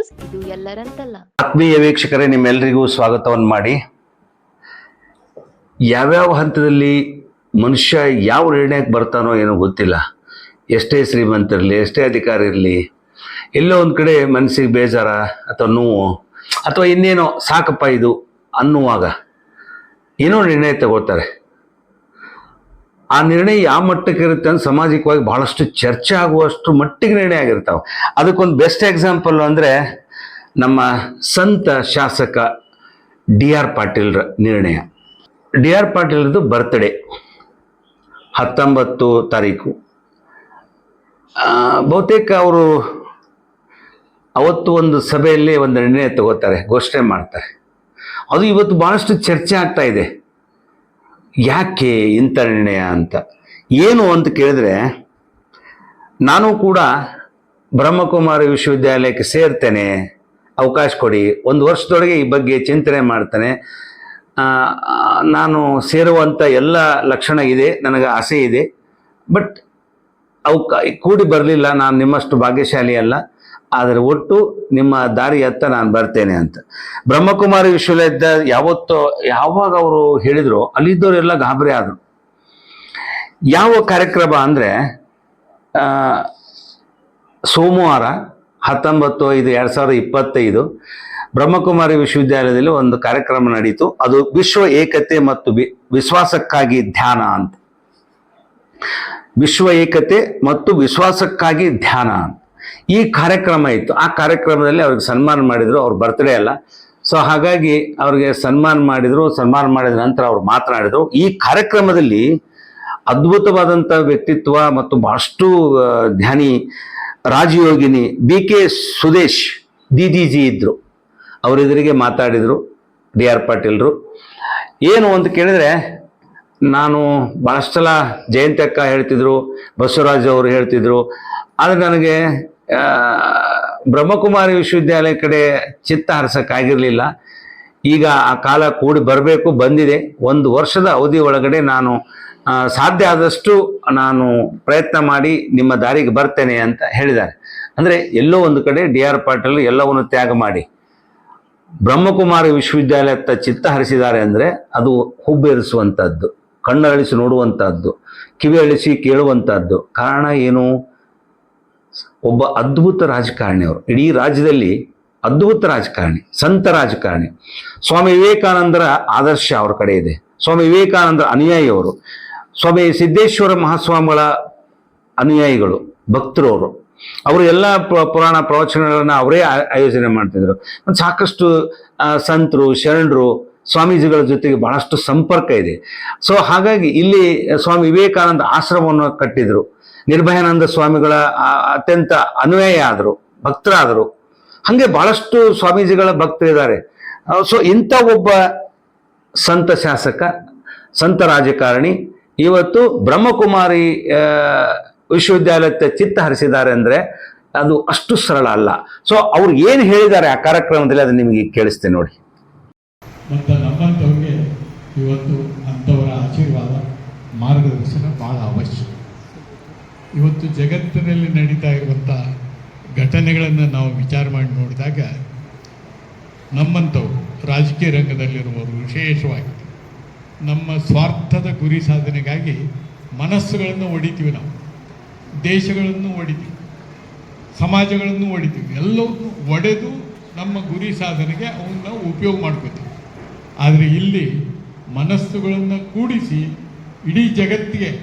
News, ಇದು ಎಲ್ಲರಂತಲ್ಲ. ಆತ್ಮೀಯ ವೀಕ್ಷಕರೇ ನಿಮ್ಮೆಲ್ಲರಿಗೂ ಸ್ವಾಗತವನ್ನು ಮಾಡಿ. ಯಾವ್ಯಾವ ಹಂತದಲ್ಲಿ ಮನುಷ್ಯ ಯಾವ ನಿರ್ಣಯಕ್ಕೆ ಬರ್ತಾನೋ ಏನೋ ಗೊತ್ತಿಲ್ಲ. ಎಷ್ಟೇ ಶ್ರೀಮಂತ ಇರಲಿ, ಎಷ್ಟೇ ಅಧಿಕಾರ ಇರಲಿ, ಎಲ್ಲೋ ಒಂದು ಕಡೆ ಮನಸ್ಸಿಗೆ ಬೇಜಾರ ಅಥವಾ ನೋವು, ಅಥವಾ ಇನ್ನೇನೋ, ಸಾಕಪ್ಪ ಇದು ಅನ್ನುವಾಗ ಏನೋ ನಿರ್ಣಯ ತಗೋತಾರೆ ಆ ನಿರ್ಣಯ ಯಾವ ಮಟ್ಟಕ್ಕೆ ಇರುತ್ತೆ ಅಂತ ಸಾಮಾಜಿಕವಾಗಿ ಬಹಳಷ್ಟು ಚರ್ಚೆ ಆಗುವಷ್ಟು ಮಟ್ಟಿಗೆ ನಿರ್ಣಯ ಆಗಿರ್ತಾವೆ. ಅದಕ್ಕೊಂದು ಬೆಸ್ಟ್ ಎಕ್ಸಾಂಪಲ್ ಅಂದರೆ ನಮ್ಮ ಸಂತ ಶಾಸಕ ಡಿ ಆರ್ ಪಾಟೀಲ್ರ ನಿರ್ಣಯ. ಡಿ ಆರ್ ಪಾಟೀಲ್ರದ್ದು ಬರ್ತ್ಡೇ ಹತ್ತೊಂಬತ್ತು ತಾರೀಕು. ಬಹುತೇಕ ಅವರು ಅವತ್ತು ಒಂದು ಸಭೆಯಲ್ಲಿ ಒಂದು ನಿರ್ಣಯ ತಗೋತಾರೆ, ಘೋಷಣೆ ಮಾಡ್ತಾರೆ. ಅದು ಇವತ್ತು ಭಾಳಷ್ಟು ಚರ್ಚೆ ಆಗ್ತಾ ಇದೆ. ಯಾಕೆ ಇಂಥ ನಿರ್ಣಯ ಅಂತ? ಏನು ಅಂತ ಕೇಳಿದ್ರೆ, ನಾನು ಕೂಡ ಬ್ರಹ್ಮಕುಮಾರಿ ವಿಶ್ವವಿದ್ಯಾಲಯಕ್ಕೆ ಸೇರ್ತೇನೆ, ಅವಕಾಶ ಕೊಡಿ, ಒಂದು ವರ್ಷದೊಳಗೆ ಈ ಬಗ್ಗೆ ಚಿಂತನೆ ಮಾಡ್ತೇನೆ. ನಾನು ಸೇರುವಂಥ ಎಲ್ಲ ಲಕ್ಷಣ ಇದೆ, ನನಗೆ ಆಸೆ ಇದೆ, ಬಟ್ ಅವಕಾ ಕೂಡಿ ಬರಲಿಲ್ಲ, ನಾನು ನಿಮ್ಮಷ್ಟು ಭಾಗ್ಯಶಾಲಿ ಅಲ್ಲ ಆದರೆ ಒಟ್ಟು ನಿಮ್ಮ ದಾರಿಯತ್ತ ನಾನು ಬರ್ತೇನೆ ಅಂತ. ಬ್ರಹ್ಮಕುಮಾರಿ ವಿಶ್ವವಿದ್ಯಾಲಯದ ಯಾವತ್ತೋ, ಯಾವಾಗ ಅವರು ಹೇಳಿದ್ರು ಅಲ್ಲಿದ್ದವರೆಲ್ಲ ಗಾಬರಿ ಆದರು. ಯಾವ ಕಾರ್ಯಕ್ರಮ ಅಂದರೆ ಸೋಮವಾರ ಹತ್ತೊಂಬತ್ತು ಐದು ಎರಡು ಸಾವಿರದ ಇಪ್ಪತ್ತೈದು ಬ್ರಹ್ಮಕುಮಾರಿ ವಿಶ್ವವಿದ್ಯಾಲಯದಲ್ಲಿ ಒಂದು ಕಾರ್ಯಕ್ರಮ ನಡೀತು. ಅದು ವಿಶ್ವ ಏಕತೆ ಮತ್ತು ವಿಶ್ವಾಸಕ್ಕಾಗಿ ಧ್ಯಾನ ಅಂತ. ವಿಶ್ವ ಏಕತೆ ಮತ್ತು ವಿಶ್ವಾಸಕ್ಕಾಗಿ ಧ್ಯಾನ ಅಂತ. ಈ ಕಾರ್ಯಕ್ರಮ ಇತ್ತು. ಆ ಕಾರ್ಯಕ್ರಮದಲ್ಲಿ ಅವ್ರಿಗೆ ಸನ್ಮಾನ ಮಾಡಿದ್ರು. ಅವ್ರ ಬರ್ತ್ಡೇ ಅಲ್ಲ. ಸೊ ಹಾಗಾಗಿ ಅವ್ರಿಗೆ ಸನ್ಮಾನ ಮಾಡಿದ್ರು. ಸನ್ಮಾನ ಮಾಡಿದ ನಂತರ ಅವ್ರು ಮಾತನಾಡಿದರು. ಈ ಕಾರ್ಯಕ್ರಮದಲ್ಲಿ ಅದ್ಭುತವಾದಂಥ ವ್ಯಕ್ತಿತ್ವ ಮತ್ತು ಬಹಳಷ್ಟು ಧ್ಯಾನಿ ರಾಜಯೋಗಿನಿ ಬಿ ಕೆ ಸುದೇಶ್ ದೀದೀಜಿ ಇದ್ರು. ಅವರೆದುರಿಗೆ ಮಾತಾಡಿದ್ರು ಡಿ ಆರ್ ಪಾಟೀಲ್ರು. ಏನು ಅಂತ ಕೇಳಿದ್ರೆ, ನಾನು ಭಾಳಷ್ಟು ಸಲ ಜಯಂತಿ ಅಕ್ಕ ಹೇಳ್ತಿದ್ರು, ಬಸವರಾಜ್ ಅವರು ಹೇಳ್ತಿದ್ರು. ಆದರೆ ನನಗೆ ಬ್ರಹ್ಮಕುಮಾರಿ ವಿಶ್ವವಿದ್ಯಾಲಯ ಕಡೆ ಚಿತ್ತ ಹರಿಸೋಕ್ಕಾಗಿರಲಿಲ್ಲ. ಈಗ ಆ ಕಾಲ ಕೂಡಿ ಬರಬೇಕು, ಬಂದಿದೆ. ಒಂದು ವರ್ಷದ ಅವಧಿ ಒಳಗಡೆ ನಾನು ಸಾಧ್ಯ ಆದಷ್ಟು ನಾನು ಪ್ರಯತ್ನ ಮಾಡಿ ನಿಮ್ಮ ದಾರಿಗೆ ಬರ್ತೇನೆ ಅಂತ ಹೇಳಿದ್ದಾರೆ. ಅಂದರೆ ಎಲ್ಲೋ ಒಂದು ಕಡೆ ಡಿ ಆರ್ ಪಾಟೀಲ್ ಎಲ್ಲವನ್ನು ತ್ಯಾಗ ಮಾಡಿ. ಬ್ರಹ್ಮಕುಮಾರಿ ವಿಶ್ವವಿದ್ಯಾಲಯತ್ತ ಚಿತ್ತ ಹರಿಸಿದ್ದಾರೆ ಅಂದರೆ ಅದು ಹುಬ್ಬೇರಿಸುವಂಥದ್ದು ಕಣ್ಣರಳಿಸಿ ನೋಡುವಂಥದ್ದು ಕಿವಿ ಅಳಿಸಿ ಕೇಳುವಂಥದ್ದು ಕಾರಣ ಏನು? ಒಬ್ಬ ಅದ್ಭುತ ರಾಜಕಾರಣಿ ಅವರು. ಇಡೀ ರಾಜ್ಯದಲ್ಲಿ ಅದ್ಭುತ ರಾಜಕಾರಣಿ, ಸಂತ ರಾಜಕಾರಣಿ. ಸ್ವಾಮಿ ವಿವೇಕಾನಂದರ ಆದರ್ಶ ಅವರ ಕಡೆ ಇದೆ. ಸ್ವಾಮಿ ವಿವೇಕಾನಂದರ ಅನುಯಾಯಿಯವರು ಸ್ವಾಮಿ ಸಿದ್ದೇಶ್ವರ ಮಹಾಸ್ವಾಮಿಗಳ ಅನುಯಾಯಿಗಳು ಭಕ್ತರು ಅವರು ಎಲ್ಲ ಪುರಾಣ ಪ್ರವಚನಗಳನ್ನು ಅವರೇ ಆಯೋಜನೆ ಮಾಡ್ತಿದ್ರು. ಸಾಕಷ್ಟು ಸಂತರು, ಶರಣರು, ಸ್ವಾಮೀಜಿಗಳ ಜೊತೆಗೆ ಬಹಳಷ್ಟು ಸಂಪರ್ಕ ಇದೆ. ಸೊ ಹಾಗಾಗಿ ಇಲ್ಲಿ ಸ್ವಾಮಿ ವಿವೇಕಾನಂದ ಆಶ್ರಮವನ್ನು ಕಟ್ಟಿದ್ರು. ನಿರ್ಭಯಾನಂದ ಸ್ವಾಮಿಗಳ ಅತ್ಯಂತ ಅನ್ವಯ ಆದರು, ಭಕ್ತರಾದರು. ಹಂಗೆ ಬಹಳಷ್ಟು ಸ್ವಾಮೀಜಿಗಳ ಭಕ್ತರಿದ್ದಾರೆ. ಸೊ ಇಂಥ ಒಬ್ಬ ಸಂತ ಶಾಸಕ, ಸಂತ ರಾಜಕಾರಣಿ, ಇವತ್ತು ಬ್ರಹ್ಮಕುಮಾರಿ ವಿಶ್ವವಿದ್ಯಾಲಯಕ್ಕೆ ಚಿತ್ತ ಹರಿಸಿದ್ದಾರೆ ಅಂದರೆ ಅದು ಅಷ್ಟು ಸರಳ ಅಲ್ಲ. ಸೊ ಅವ್ರು ಏನು ಹೇಳಿದ್ದಾರೆ ಆ ಕಾರ್ಯಕ್ರಮದಲ್ಲಿ ಅದನ್ನ ನಿಮಗೆ ಕೇಳಿಸ್ತೇನೆ ನೋಡಿ. ಮತ್ತು ನಮ್ಮಂಥವ್ರಿಗೆ ಇವತ್ತು ಅಂಥವರ ಆಶೀರ್ವಾದ ಮಾರ್ಗದರ್ಶನ ಭಾಳ ಅವಶ್ಯ. ಇವತ್ತು ಜಗತ್ತಿನಲ್ಲಿ ನಡೀತಾ ಇರುವಂಥ ಘಟನೆಗಳನ್ನು ನಾವು ವಿಚಾರ ಮಾಡಿ ನೋಡಿದಾಗ ನಮ್ಮಂಥವು ರಾಜಕೀಯ ರಂಗದಲ್ಲಿರುವವರು ವಿಶೇಷವಾಗಿ ನಮ್ಮ ಸ್ವಾರ್ಥದ ಗುರಿ ಸಾಧನೆಗಾಗಿ ಮನಸ್ಸುಗಳನ್ನು ಒಡಿತೀವಿ ನಾವು. ದೇಶಗಳನ್ನು ಒಡಿತೀವಿ. ಸಮಾಜಗಳನ್ನು ಒಡಿತೀವಿ. ಎಲ್ಲವನ್ನೂ ಒಡೆದು ನಮ್ಮ ಗುರಿ ಸಾಧನೆಗೆ ಅವನ್ನ ಉಪಯೋಗ ಮಾಡ್ಕೋತೀವಿ. ಆದರೆ ಇಲ್ಲಿ ಮನಸ್ಸುಗಳನ್ನು ಕೂಡಿಸಿ ಇಡೀ ಜಗತ್ತಿಗೆ,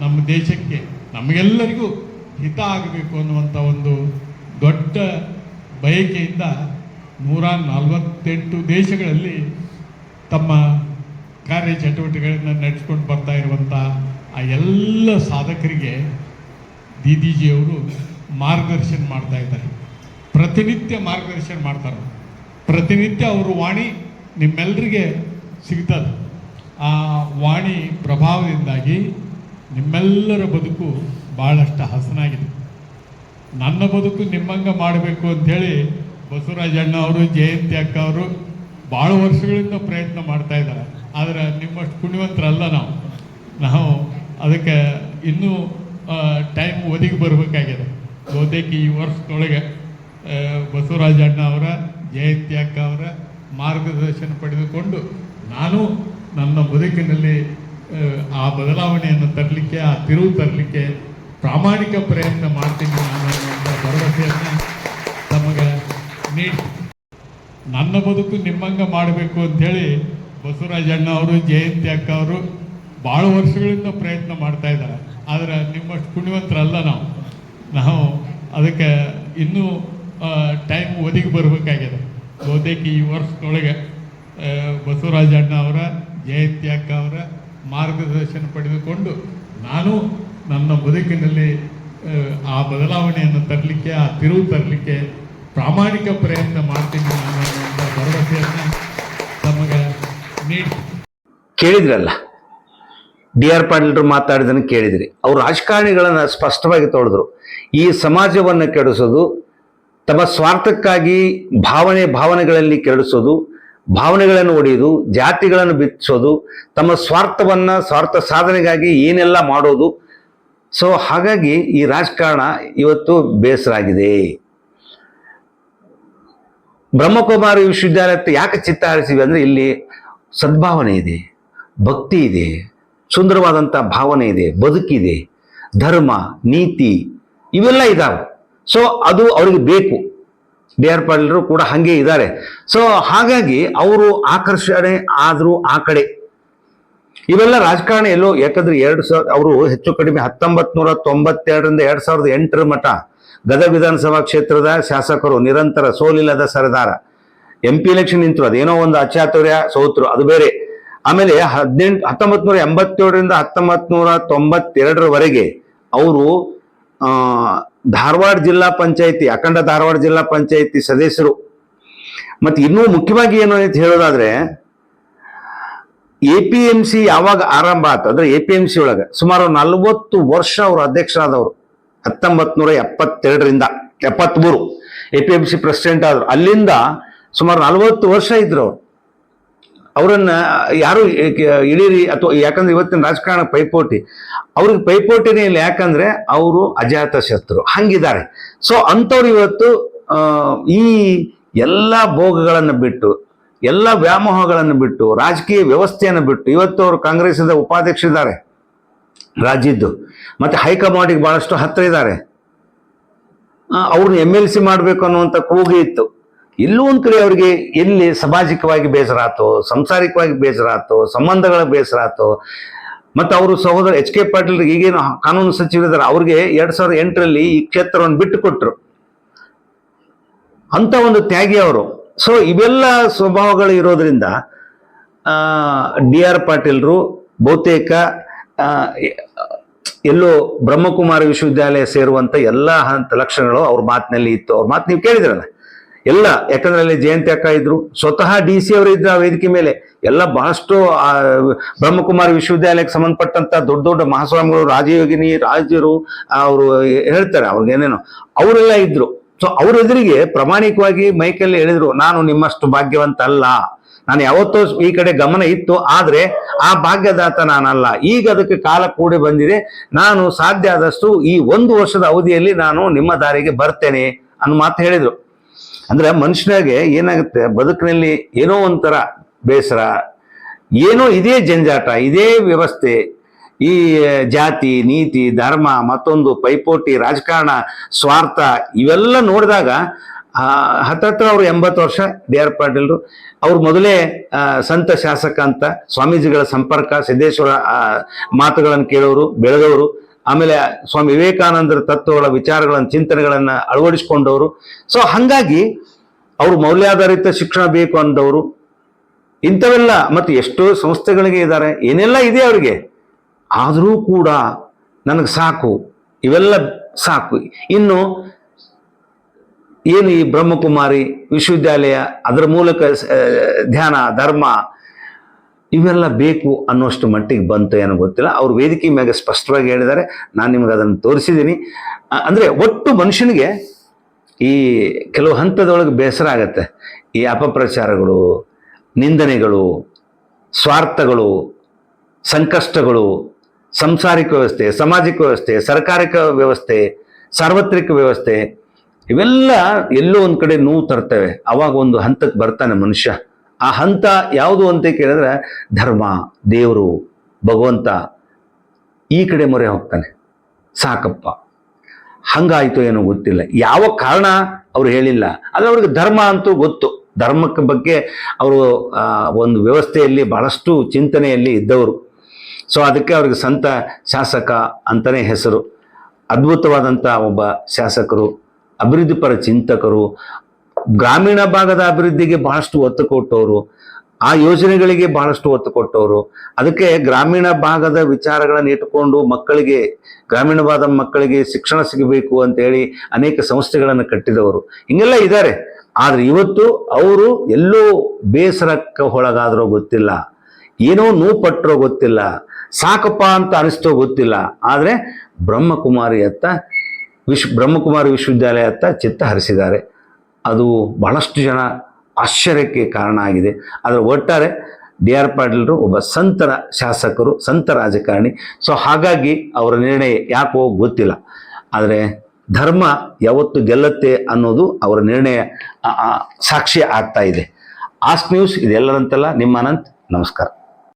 ನಮ್ಮ ದೇಶಕ್ಕೆ ನಮಗೆಲ್ಲರಿಗೂ ಹಿತ ಆಗಬೇಕು ಅನ್ನುವಂಥ ಒಂದು ದೊಡ್ಡ ಬಯಕೆಯಿಂದ ನೂರ ನಲವತ್ತೆಂಟು ದೇಶಗಳಲ್ಲಿ ತಮ್ಮ ಕಾರ್ಯಚಟುವಟಿಕೆಗಳನ್ನು ನಡೆಸ್ಕೊಂಡು ಬರ್ತಾ ಇರುವಂಥ ಆ ಎಲ್ಲ ಸಾಧಕರಿಗೆ ದೀದೀಜಿಯವರು ಮಾರ್ಗದರ್ಶನ ಮಾಡ್ತಾ ಇದ್ದಾರೆ. ಪ್ರತಿನಿತ್ಯ ಮಾರ್ಗದರ್ಶನ ಮಾಡ್ತಾರೆ. ಪ್ರತಿನಿತ್ಯ ಅವರು ವಾಣಿ ನಿಮ್ಮೆಲ್ಲರಿಗೆ ಸಿಗ್ತದೆ. ಆ ವಾಣಿ ಪ್ರಭಾವದಿಂದಾಗಿ ನಿಮ್ಮೆಲ್ಲರ ಬದುಕು ಭಾಳಷ್ಟು ಹಸನಾಗಿದೆ. ನನ್ನ ಬದುಕು ನಿಮ್ಮಂಗ ಮಾಡಬೇಕು ಅಂಥೇಳಿ ಬಸವರಾಜಣ್ಣ ಅವರು, ಜಯಂತಿ ಅಕ್ಕ ಅವರು ಭಾಳ ವರ್ಷಗಳಿಂದ ಪ್ರಯತ್ನ ಮಾಡ್ತಾ ಇದ್ದಾರೆ. ಆದರೆ ನಿಮ್ಮಷ್ಟು ಪುಣ್ಯವಂತರಲ್ಲ ನಾವು. ನಾವು ಅದಕ್ಕೆ ಇನ್ನೂ ಟೈಮ್ ಒದಗಿ ಬರಬೇಕಾಗಿದೆ. ಬಹುತೇಕ ಈ ವರ್ಷದೊಳಗೆ ಬಸವರಾಜಣ್ಣ ಅವರ, ಜಯಂತಿ ಅಕ್ಕ ಅವರ ಮಾರ್ಗದರ್ಶನ ಪಡೆದುಕೊಂಡು ನಾನು ನನ್ನ ಬದುಕಿನಲ್ಲಿ ಆ, ಬದಲಾವಣೆಯನ್ನು ತರಲಿಕ್ಕೆ ಆ ತಿರುವು ತರಲಿಕ್ಕೆ ಪ್ರಾಮಾಣಿಕ ಪ್ರಯತ್ನ ಮಾಡ್ತೀನಿ ನಾನು ಭರವಸೆಯನ್ನು ತಮಗೆ ನೀಡಿ. ನನ್ನ ಬದುಕು ನಿಮ್ಮಂಗ ಮಾಡಬೇಕು ಅಂಥೇಳಿ ಬಸವರಾಜಣ್ಣ ಅವರು ಜಯಂತಿ ಅಕ್ಕ ಅವರು ಭಾಳ ವರ್ಷಗಳಿಂದ ಪ್ರಯತ್ನ ಮಾಡ್ತಾ ಇದ್ದಾರೆ. ಆದರೆ ನಿಮ್ಮಷ್ಟು ಪುಣ್ಯವಂತರಲ್ಲ ನಾವು. ನಾವು ಅದಕ್ಕೆ ಇನ್ನೂ ಟೈಮ್ ಒದಗಿ ಬರಬೇಕಾಗಿದೆ. ಬಹುತೇಕ ಈ ವರ್ಷದೊಳಗೆ ಬಸವರಾಜಣ್ಣ ಅವರ ಜಯಂತಿ ಅಕ್ಕ ಅವರ ಮಾರ್ಗದರ್ಶನ ಪಡೆದುಕೊಂಡು ನಾನು ನನ್ನ ಬದುಕಿನಲ್ಲಿ ಆ, ಬದಲಾವಣೆಯನ್ನು ತರಲಿಕ್ಕೆ ಆ ತಿರುವು ತರಲಿಕ್ಕೆ ಪ್ರಾಮಾಣಿಕ ಪ್ರಯತ್ನ ಮಾಡ್ತೀನಿ ಭರವಸೆಯನ್ನು ತಮಗೆ ನೀಡಿ. ಕೇಳಿದ್ರಲ್ಲ? ಡಿ ಆರ್ ಪಾಟೀಲ್ರು ಮಾತಾಡಿದನ್ನು ಕೇಳಿದಿರಿ. ಅವರು ರಾಜಕಾರಣಿಗಳನ್ನು ಸ್ಪಷ್ಟವಾಗಿ ತೊಳೆದ್ರು. ಈ ಸಮಾಜವನ್ನು ಕೆಡಿಸೋದು ತಮ್ಮ ಸ್ವಾರ್ಥಕ್ಕಾಗಿ ಭಾವನೆ ಭಾವನೆಗಳಲ್ಲಿ ಕೆಡಿಸೋದು ಭಾವನೆಗಳನ್ನು ಒಡೆಯೋದು ಜಾತಿಗಳನ್ನು ಬಿಚ್ಚೋದು, ತಮ್ಮ ಸ್ವಾರ್ಥವನ್ನ, ಸ್ವಾರ್ಥ ಸಾಧನೆಗಾಗಿ ಏನೆಲ್ಲ ಮಾಡೋದು. ಸೊ ಹಾಗಾಗಿ ಈ ರಾಜಕಾರಣ ಇವತ್ತು ಬೇಸರ ಆಗಿದೆ ಬ್ರಹ್ಮಕುಮಾರಿ ವಿಶ್ವವಿದ್ಯಾಲಯಕ್ಕೆ ಯಾಕೆ ಚಿತ್ತ ಹರಿಸಿವೆ ಅಂದರೆ ಇಲ್ಲಿ ಸದ್ಭಾವನೆ ಇದೆ, ಭಕ್ತಿ ಇದೆ ಸುಂದರವಾದಂಥ ಭಾವನೆ ಇದೆ, ಬದುಕಿದೆ, ಧರ್ಮ, ನೀತಿ ಇವೆಲ್ಲ ಇದಾವೆ. ಸೊ ಅದು ಅವ್ರಿಗೆ ಬೇಕು. ಡಿ ಆರ್ ಪಾಟೀಲರು ಕೂಡ ಹಾಗೆ ಇದ್ದಾರೆ. ಸೊ ಹಾಗಾಗಿ ಅವರು ಆಕರ್ಷಣೆ ಆದರೂ ಆ ಕಡೆ. ಇವೆಲ್ಲ ರಾಜಕಾರಣ ಎಲ್ಲೋ, ಯಾಕಂದ್ರೆ ಎರಡು ಸಾವಿರ, ಅವರು ಹೆಚ್ಚು ಕಡಿಮೆ ಹತ್ತೊಂಬತ್ ನೂರ ತೊಂಬತ್ತೆರಡರಿಂದ ಎರಡು ಸಾವಿರದ ಎಂಟರ ಮಠ, ಗದಗ ವಿಧಾನಸಭಾ ಕ್ಷೇತ್ರದ ಶಾಸಕರು, ನಿರಂತರ ಸೋಲಿಲ್ಲದ ಸರದಾರ. ಎಂ ಪಿ ಎಲೆಕ್ಷನ್ ನಿಂತರು ಅದೇನೋ ಒಂದು ಅಚಾತುರ್ಯ, ಸೋತರು, ಅದು ಬೇರೆ. ಆಮೇಲೆ ಹದಿನೆಂಟು ಹತ್ತೊಂಬತ್ ನೂರ ಎಂಬತ್ತೇಳರಿಂದ ಹತ್ತೊಂಬತ್ ನೂರ ತೊಂಬತ್ತೆರಡರವರೆಗೆ ಅವರು ಧಾರವಾಡ ಜಿಲ್ಲಾ ಪಂಚಾಯಿತಿ, ಅಖಂಡ ಧಾರವಾಡ ಜಿಲ್ಲಾ ಪಂಚಾಯಿತಿ ಸದಸ್ಯರು. ಮತ್ತೆ ಇನ್ನೂ ಮುಖ್ಯವಾಗಿ ಏನು ಅಂತ ಹೇಳೋದಾದ್ರೆ, ಎ ಪಿ ಎಂ ಸಿ ಯಾವಾಗ ಆರಂಭ ಆಯ್ತು ಅಂದ್ರೆ ಎ ಪಿ ಎಂ ಸಿ ಒಳಗೆ ಸುಮಾರು ನಲವತ್ತು ವರ್ಷ ಅವರು ಅಧ್ಯಕ್ಷರಾದವರು. ಹತ್ತೊಂಬತ್ ನೂರ ಎಪ್ಪತ್ತೆರಡರಿಂದ ಎಪ್ಪತ್ಮೂರು A P M C president ಆದ್ರು. ಅಲ್ಲಿಂದ ಸುಮಾರು ನಲವತ್ತು ವರ್ಷ ಇದ್ರು ಅವರು. ಅವರನ್ನ, ಯಾರು ಇಳಿರಿ ಅಥವಾ ಯಾಕಂದ್ರೆ ಇವತ್ತಿನ ರಾಜಕಾರಣ ಪೈಪೋಟಿ. ಅವ್ರಿಗೆ ಪೈಪೋಟಿನೇ ಇಲ್ಲ, ಯಾಕಂದ್ರೆ ಅವರು ಅಜಾತ ಶತ್ರು, ಹಂಗಿದ್ದಾರೆ. ಸೊ ಅಂಥವ್ರು ಇವತ್ತು ಈ ಎಲ್ಲ ಭೋಗಗಳನ್ನು ಬಿಟ್ಟು, ಎಲ್ಲ ವ್ಯಾಮೋಹಗಳನ್ನು ಬಿಟ್ಟು, ರಾಜಕೀಯ ವ್ಯವಸ್ಥೆಯನ್ನು ಬಿಟ್ಟು, ಇವತ್ತು ಅವರು ಕಾಂಗ್ರೆಸ್ಸಿಂದ ಉಪಾಧ್ಯಕ್ಷರಿದ್ದಾರೆ. ರಾಜ್ಯದ್ದು. ಮತ್ತೆ ಹೈಕಮಾಂಡಿಗೆ ಬಹಳಷ್ಟು ಹತ್ತಿರ ಇದ್ದಾರೆ. ಅವ್ರನ್ನ ಎಂ ಎಲ್ ಸಿ ಮಾಡಬೇಕು ಅನ್ನುವಂಥ ಕೂಗು ಇತ್ತು. ಎಲ್ಲೂ ಒಂದು ಕಡೆ ಅವರಿಗೆ ಎಲ್ಲಿ ಸಾಮಾಜಿಕವಾಗಿ ಬೇಸರ ಆತೋ ಸಂಸಾರಿಕವಾಗಿ ಬೇಸರ ಆತೋ ಸಂಬಂಧಗಳ ಬೇಸರ ಆತೋ ಮತ್ತು ಅವರು ಸಹೋದರ ಎಚ್ ಕೆ ಪಾಟೀಲ್ ಈಗೇನು ಕಾನೂನು ಸಚಿವರಿದ್ದಾರೆ ಅವ್ರಿಗೆ ಎರಡು ಸಾವಿರದ ಎಂಟರಲ್ಲಿ ಈ ಕ್ಷೇತ್ರವನ್ನು ಬಿಟ್ಟು ಕೊಟ್ಟರು ಅಂತ ಒಂದು ತ್ಯಾಗಿ ಅವರು. ಸೊ ಇವೆಲ್ಲ ಸ್ವಭಾವಗಳು ಇರೋದ್ರಿಂದ ಡಿ ಆರ್ ಪಾಟೀಲ್ರು ಬಹುತೇಕ ಎಲ್ಲೋ ಬ್ರಹ್ಮಕುಮಾರಿ ವಿಶ್ವವಿದ್ಯಾಲಯ ಸೇರುವಂಥ ಎಲ್ಲ ಹಂತ ಲಕ್ಷಣಗಳು ಅವ್ರ ಮಾತಿನಲ್ಲಿ ಇತ್ತು. ಅವ್ರ ಮಾತು ನೀವು ಕೇಳಿದ್ರಲ್ಲ? ಎಲ್ಲ ಯಾಕಂದ್ರೆ ಅಲ್ಲಿ ಜಯಂತಿ ಅಕ್ಕ ಇದ್ರು, ಸ್ವತಃ ಡಿ ಸಿ ಅವರು ಇದ್ರು ಆ ವೇದಿಕೆ ಮೇಲೆ. ಎಲ್ಲ ಬಹಳಷ್ಟು ಬ್ರಹ್ಮಕುಮಾರಿ ವಿಶ್ವವಿದ್ಯಾಲಯಕ್ಕೆ ಸಂಬಂಧಪಟ್ಟಂತ ದೊಡ್ಡ ದೊಡ್ಡ ಮಹಾಸ್ವಾಮಿಗಳು, ರಾಜಯೋಗಿನಿ, ರಾಜರು ಅವರು ಹೇಳ್ತಾರೆ ಅವ್ರಿಗೆ ಏನೇನೋ. ಅವರೆಲ್ಲ ಇದ್ರು. ಸೊ ಅವ್ರ ಎದುರಿಗೆ ಪ್ರಾಮಾಣಿಕವಾಗಿ ಮೈಕಲ್ಲಿ ಹೇಳಿದ್ರು, ನಾನು ನಿಮ್ಮಷ್ಟು ಭಾಗ್ಯವಂತ ಅಲ್ಲ ನಾನು ಯಾವತ್ತೋ ಈ ಕಡೆ ಗಮನ ಇತ್ತು, ಆದ್ರೆ ಆ ಭಾಗ್ಯದಾತ ನಾನಲ್ಲ. ಈಗ ಅದಕ್ಕೆ ಕಾಲ ಕೂಡಿ ಬಂದಿದೆ. ನಾನು ಸಾಧ್ಯ ಆದಷ್ಟು ಈ ಒಂದು ವರ್ಷದ ಅವಧಿಯಲ್ಲಿ ನಾನು ನಿಮ್ಮ ದಾರಿಗೆ ಬರ್ತೇನೆ. ಅನ್ನೋ ಮಾತು ಹೇಳಿದ್ರು. ಅಂದ್ರೆ ಮನುಷ್ಯನಾಗೆ ಏನಾಗುತ್ತೆ? ಬದುಕಿನಲ್ಲಿ ಏನೋ ಒಂಥರ ಬೇಸರ, ಏನೋ ಇದೇ ಜಂಜಾಟ, ಇದೇ ವ್ಯವಸ್ಥೆ, ಈ ಜಾತಿ, ನೀತಿ, ಧರ್ಮ, ಮತ್ತೊಂದು ಪೈಪೋಟಿ, ರಾಜಕಾರಣ, ಸ್ವಾರ್ಥ, ಇವೆಲ್ಲ ನೋಡಿದಾಗ ಹತ್ತತ್ರ ಅವರು ಎಂಬತ್ತು ವರ್ಷ, ಡಿ ಆರ್ ಪಾಟೀಲ್ರು, ಅವ್ರು ಮೊದಲೇ ಸಂತ ಶಾಸಕ ಅಂತ, ಸ್ವಾಮೀಜಿಗಳ ಸಂಪರ್ಕ, ಸಿದ್ದೇಶ್ವರ ಮಾತುಗಳನ್ನು ಕೇಳೋರು, ಬೆಳೆದವರು ಆಮೇಲೆ ಸ್ವಾಮಿ ವಿವೇಕಾನಂದರ ತತ್ವಗಳ ವಿಚಾರಗಳನ್ನು, ಚಿಂತನೆಗಳನ್ನ ಅಳವಡಿಸಿಕೊಂಡವರು. ಸೊ ಹಂಗಾಗಿ ಅವರು ಮೌಲ್ಯಾಧಾರಿತ ಶಿಕ್ಷಣ ಬೇಕು ಅಂದವರು. ಇಂಥವೆಲ್ಲ ಮತ್ತು ಎಷ್ಟೋ ಸಂಸ್ಥೆಗಳಿಗೆ ಇದ್ದಾರೆ. ಏನೆಲ್ಲ ಇದೆ ಅವರಿಗೆ? ಆದರೂ ಕೂಡ ನನಗೆ ಸಾಕು. ಇವೆಲ್ಲ ಸಾಕು. ಇನ್ನು ಏನು ಈ ಬ್ರಹ್ಮಕುಮಾರಿ ವಿಶ್ವವಿದ್ಯಾಲಯ, ಅದರ ಮೂಲಕ ಧ್ಯಾನ, ಧರ್ಮ ಇವೆಲ್ಲ ಬೇಕು ಅನ್ನೋಷ್ಟು ಮಟ್ಟಿಗೆ ಬಂತು ಏನೋ ಗೊತ್ತಿಲ್ಲ. ಅವ್ರ ವೇದಿಕೆ ಮ್ಯಾಗ ಸ್ಪಷ್ಟವಾಗಿ ಹೇಳಿದ್ದಾರೆ. ನಾನು ನಿಮ್ಗೆ ಅದನ್ನು ತೋರಿಸಿದ್ದೀನಿ. ಅಂದರೆ ಒಟ್ಟು ಮನುಷ್ಯನಿಗೆ ಈ ಕೆಲವು ಹಂತದೊಳಗೆ ಬೇಸರ ಆಗತ್ತೆ. ಈ ಅಪಪ್ರಚಾರಗಳು, ನಿಂದನೆಗಳು, ಸ್ವಾರ್ಥಗಳು, ಸಂಕಷ್ಟಗಳು, ಸಾಂಸಾರಿಕ ವ್ಯವಸ್ಥೆ, ಸಾಮಾಜಿಕ ವ್ಯವಸ್ಥೆ, ಸರ್ಕಾರಿಕ ವ್ಯವಸ್ಥೆ, ಸಾರ್ವತ್ರಿಕ ವ್ಯವಸ್ಥೆ, ಇವೆಲ್ಲ ಎಲ್ಲೋ ಒಂದು ಕಡೆ ನೋವು ತರ್ತವೆ. ಅವಾಗ ಒಂದು ಹಂತಕ್ಕೆ ಬರ್ತಾನೆ ಮನುಷ್ಯ. ಆ ಹಂತ ಯಾವುದು ಅಂತ ಕೇಳಿದ್ರೆ ಧರ್ಮ, ದೇವರು, ಭಗವಂತ ಈ ಕಡೆ ಮೊರೆ ಹೋಗ್ತಾನೆ. ಸಾಕಪ್ಪ. ಹಂಗಾಯ್ತು ಏನೋ ಗೊತ್ತಿಲ್ಲ. ಯಾವ ಕಾರಣ ಅವ್ರು ಹೇಳಿಲ್ಲ. ಆದರೆ ಅವ್ರಿಗೆ ಧರ್ಮ ಅಂತೂ ಗೊತ್ತು. ಧರ್ಮಕ್ಕೆ ಬಗ್ಗೆ ಅವರು ಒಂದು ವ್ಯವಸ್ಥೆಯಲ್ಲಿ ಬಹಳಷ್ಟು ಚಿಂತನೆಯಲ್ಲಿ ಇದ್ದವರು. ಸೊ ಅದಕ್ಕೆ ಅವ್ರಿಗೆ ಸಂತ ಶಾಸಕ ಅಂತಲೇ ಹೆಸರು. ಅದ್ಭುತವಾದಂಥ ಒಬ್ಬ ಶಾಸಕರು, ಅಭಿವೃದ್ಧಿಪರ ಚಿಂತಕರು ಗ್ರಾಮೀಣ ಭಾಗದ ಅಭಿವೃದ್ಧಿಗೆ ಬಹಳಷ್ಟು ಒತ್ತು ಕೊಟ್ಟವರು, ಆ ಯೋಜನೆಗಳಿಗೆ ಬಹಳಷ್ಟು ಒತ್ತು ಕೊಟ್ಟವರು. ಅದಕ್ಕೆ ಗ್ರಾಮೀಣ ಭಾಗದ ವಿಚಾರಗಳನ್ನು ಇಟ್ಟುಕೊಂಡು ಮಕ್ಕಳಿಗೆ ಗ್ರಾಮೀಣ ಭಾಗದ ಮಕ್ಕಳಿಗೆ ಶಿಕ್ಷಣ ಸಿಗಬೇಕು ಅಂತೇಳಿ ಅನೇಕ ಸಂಸ್ಥೆಗಳನ್ನು ಕಟ್ಟಿದವರು. ಹಿಂಗೆಲ್ಲ ಇದ್ದಾರೆ ಆದರೆ ಇವತ್ತು ಅವರು ಎಲ್ಲೋ ಬೇಸರಕ್ಕೆ ಒಳಗಾದ್ರೋ ಗೊತ್ತಿಲ್ಲ. ಏನೋ ನೋವು ಗೊತ್ತಿಲ್ಲ. ಸಾಕಪ್ಪ ಅಂತ ಅನಿಸ್ತೋ ಗೊತ್ತಿಲ್ಲ. ಆದರೆ ಬ್ರಹ್ಮಕುಮಾರಿಯತ್ತ ವಿಶ್, ಬ್ರಹ್ಮಕುಮಾರಿ ವಿಶ್ವವಿದ್ಯಾಲಯತ್ತ ಚಿತ್ತ ಹರಿಸಿದ್ದಾರೆ. ಅದು ಬಹಳಷ್ಟು ಜನ ಆಶ್ಚರ್ಯಕ್ಕೆ ಕಾರಣ ಆಗಿದೆ. ಆದರೆ ಒಟ್ಟಾರೆ ಡಿ ಆರ್ ಪಾಟೀಲ್ರು ಒಬ್ಬ ಸಂತರ ಶಾಸಕರು, ಸಂತ ರಾಜಕಾರಣಿ. ಸೊ ಹಾಗಾಗಿ ಅವರ ನಿರ್ಣಯ ಯಾಕೋ ಗೊತ್ತಿಲ್ಲ. ಆದರೆ ಧರ್ಮ ಯಾವತ್ತು ಗೆಲ್ಲತ್ತೆ ಅನ್ನೋದು ಅವರ ನಿರ್ಣಯ ಸಾಕ್ಷಿ ಆಗ್ತಾ ಇದೆ. ಆಸ್ಟ್ ನ್ಯೂಸ್ ಇದೆಲ್ಲರಂತೆಲ್ಲ, ನಿಮ್ಮ ಅನಂತ್, ನಮಸ್ಕಾರ.